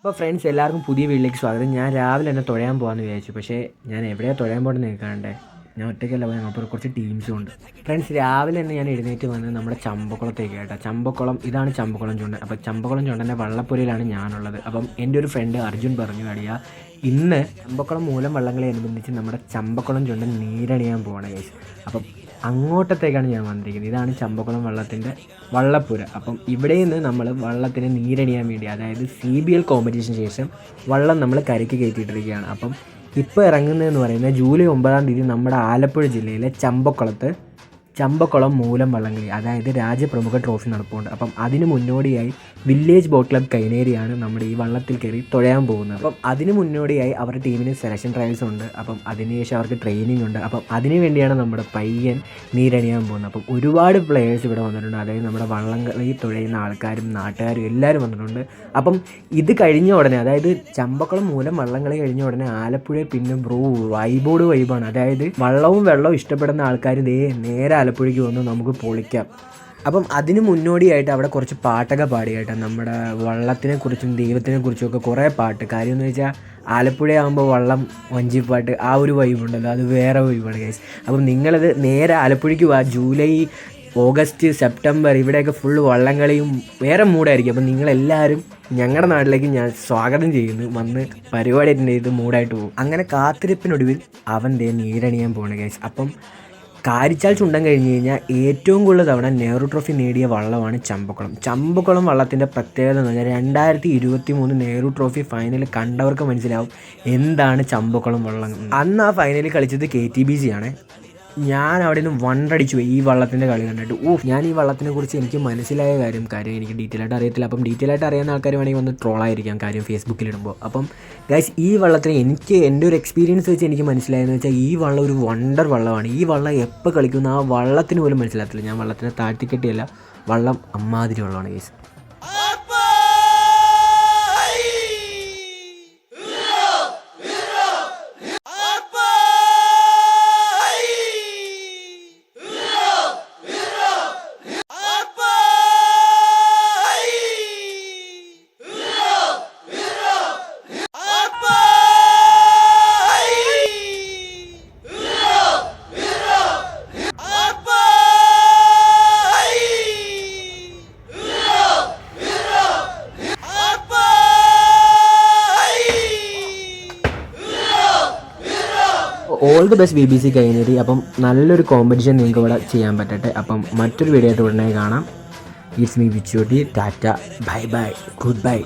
അപ്പോൾ ഫ്രണ്ട്സ് എല്ലാവർക്കും പുതിയ വീട്ടിലേക്ക് സ്വാഗതം. ഞാൻ രാവിലെ തന്നെ തുഴയാൻ പോകാമെന്ന് വിചാരിച്ചു. പക്ഷേ ഞാൻ എവിടെയാണ് തുഴയാൻ പോകണമെന്ന് നിൽക്കാണ്ടേ ഞാൻ ഒറ്റയ്ക്കല്ല പോയി അപ്പോൾ കുറച്ച് ടീംസും ഉണ്ട്. ഫ്രണ്ട്സ് രാവിലെ തന്നെ ഞാൻ എഴുന്നേറ്റ് വന്ന് നമ്മുടെ ചമ്പക്കുളത്തേക്ക് കേട്ടോ. ചമ്പക്കുളം ഇതാണ് ചമ്പക്കുളം ചുണ്ടൻ. അപ്പോൾ ചമ്പക്കുളം ചുണ്ടന്റെ വള്ളപ്പുരയിലാണ് ഞാനുള്ളത്. അപ്പം എന്റെ ഒരു ഫ്രണ്ട് അർജുൻ പറഞ്ഞു കടിയ ഇന്ന് ചമ്പക്കുളം മൂലം വള്ളങ്ങളെ അനുബന്ധിച്ച് നമ്മുടെ ചമ്പക്കുളം ചുണ്ടൻ നീരണിയാൻ പോകണം ഗൈസ് അപ്പം അങ്ങോട്ടത്തേക്കാണ് ഞാൻ വന്നിരിക്കുന്നത്. ഇതാണ് ചമ്പക്കുളം വള്ളത്തിന്റെ വള്ളപ്പുര. അപ്പം ഇവിടെ നിന്ന് നമ്മൾ വള്ളത്തിന് നീരണിയാൻ വേണ്ടി അതായത് സി ബി എൽ കോമ്പറ്റീഷന് ശേഷം വള്ളം നമ്മൾ കരയ്ക്ക് കയറ്റിയിട്ടിരിക്കുകയാണ്. അപ്പം ഇപ്പോൾ ഇറങ്ങുന്നതെന്ന് പറയുന്നത് ജൂലൈ ഒമ്പതാം തീയതി നമ്മുടെ ആലപ്പുഴ ജില്ലയിലെ ചമ്പക്കുളത്ത് ചമ്പക്കുളം മൂലം വള്ളംകളി അതായത് രാജ്യപ്രമുഖ ട്രോഫി നടപ്പുണ്ട്. അപ്പം അതിന് മുന്നോടിയായി വില്ലേജ് ബോട്ട് ക്ലബ് കൈനേരിയാണ് നമ്മുടെ ഈ വള്ളത്തിൽ കയറി തുഴയാൻ പോകുന്നത്. അപ്പം അതിന് മുന്നോടിയായി അവരുടെ ടീമിന് സെലക്ഷൻ ട്രയൽസ് ഉണ്ട്. അപ്പം അതിനുശേഷം അവർക്ക് ട്രെയിനിങ് ഉണ്ട്. അപ്പം അതിനു വേണ്ടിയാണ് നമ്മുടെ പയ്യൻ നീരണിയാൻ പോകുന്നത്. അപ്പം ഒരുപാട് പ്ലെയേഴ്സ് ഇവിടെ വന്നിട്ടുണ്ട്. അതായത് നമ്മുടെ വള്ളംകളി തുഴയുന്ന ആൾക്കാരും നാട്ടുകാരും എല്ലാവരും വന്നിട്ടുണ്ട്. അപ്പം ഇത് കഴിഞ്ഞ ഉടനെ അതായത് ചമ്പക്കുളം മൂലം വള്ളംകളി കഴിഞ്ഞ ഉടനെ ആലപ്പുഴ പിന്നെ ബ്രൂ വൈബോർഡ് വൈബാണ് അതായത് വള്ളവും വെള്ളവും ഇഷ്ടപ്പെടുന്ന ആൾക്കാർ ദേ നേരെ ആലപ്പുഴയ്ക്ക് വന്ന് നമുക്ക് പൊളിക്കാം. അപ്പം അതിന് മുന്നോടിയായിട്ട് അവിടെ കുറച്ച് പാട്ടൊക്കെ പാടിയായിട്ട് നമ്മുടെ വള്ളത്തിനെ കുറിച്ചും ദൈവത്തിനെ കുറിച്ചും ഒക്കെ കുറേ പാട്ട്. കാര്യം എന്ന് വെച്ചാൽ ആലപ്പുഴ ആകുമ്പോൾ വള്ളം വഞ്ചിപ്പാട്ട് ആ ഒരു വൈബുണ്ടല്ലോ അത് വേറെ വൈബാണ് ഗൈസ് അപ്പം നിങ്ങളത് നേരെ ആലപ്പുഴയ്ക്ക് പോവാ ജൂലൈ ഓഗസ്റ്റ് സെപ്റ്റംബർ ഇവിടെയൊക്കെ ഫുൾ വള്ളംകളിയും വേറെ മൂടായിരിക്കും. അപ്പം നിങ്ങളെല്ലാവരും ഞങ്ങളുടെ നാട്ടിലേക്ക് ഞാൻ സ്വാഗതം ചെയ്യുന്നു. വന്ന് പരിപാടി ചെയ്ത് മൂടായിട്ട് പോകും. അങ്ങനെ കാത്തിരിപ്പിനൊടുവിൽ അവന്റെ നീരണിയാൻ പോകണം ഗൈസ് അപ്പം കാരിച്ചാൽ ചുണ്ടൻ കഴിഞ്ഞ് കഴിഞ്ഞാൽ ഏറ്റവും കൂടുതൽ തവണ നെഹ്റു ട്രോഫി നേടിയ വള്ളമാണ് ചമ്പക്കുളം. ചമ്പക്കുളം വള്ളത്തിന്റെ പ്രത്യേകത എന്ന് പറഞ്ഞാൽ രണ്ടായിരത്തി ഇരുപത്തി മൂന്ന് നെഹ്റു ട്രോഫി ഫൈനൽ കണ്ടവർക്ക് മനസ്സിലാവും എന്താണ് ചമ്പക്കുളം വള്ളം. അന്ന് ആ ഫൈനലിൽ കളിച്ചത് കെ ടി ബി സി ആണ്. ഞാൻ അവിടെ നിന്ന് വണ്ടടിച്ചു പോയി. ഈ വള്ളത്തിന്റെ കളി കണ്ടിട്ട്. ഓ ഞാൻ ഈ വള്ളത്തിനെ കുറിച്ച് എനിക്ക് മനസ്സിലായ കാര്യം കാര്യം എനിക്ക് ഡീറ്റെയിൽ ആയിട്ട് അറിയത്തില്ല. അപ്പം ഡീറ്റെയിൽ ആയിട്ട് അറിയാവുന്ന ആൾക്കാർ വേണമെങ്കിൽ ഒന്ന് ട്രോളായിരിക്കാം കാര്യം ഫേസ്ബുക്കിൽ ഇടുമ്പോൾ അപ്പം ഗൈസ് ഈ വള്ളത്തിന് എനിക്ക് എന്റെ ഒരു എക്സ്പീരിയൻസ് വെച്ച് എനിക്ക് മനസ്സിലായെന്ന് വെച്ചാൽ ഈ വള്ളം ഒരു വണ്ടർ വള്ളമാണ്. ഈ വള്ളം എപ്പോൾ കളിക്കുന്ന ആ വള്ളത്തിന് പോലും മനസ്സിലാകത്തില്ല. ഞാൻ വള്ളത്തിനെ താഴ്ത്തിക്കെട്ടിയല്ല വള്ളം അമ്മാതിരി വള്ളമാണ് guys all the best B B C കഴിഞ്ഞിട്ട് അപ്പം നല്ലൊരു കോമ്പറ്റീഷൻ നിങ്ങൾക്ക് ഇവിടെ ചെയ്യാൻ പറ്റട്ടെ. അപ്പം മറ്റൊരു വീഡിയോ ആയിട്ട് ഉടനെ കാണാം. It's me വിച്ചോട്ടി tata bye bye good bye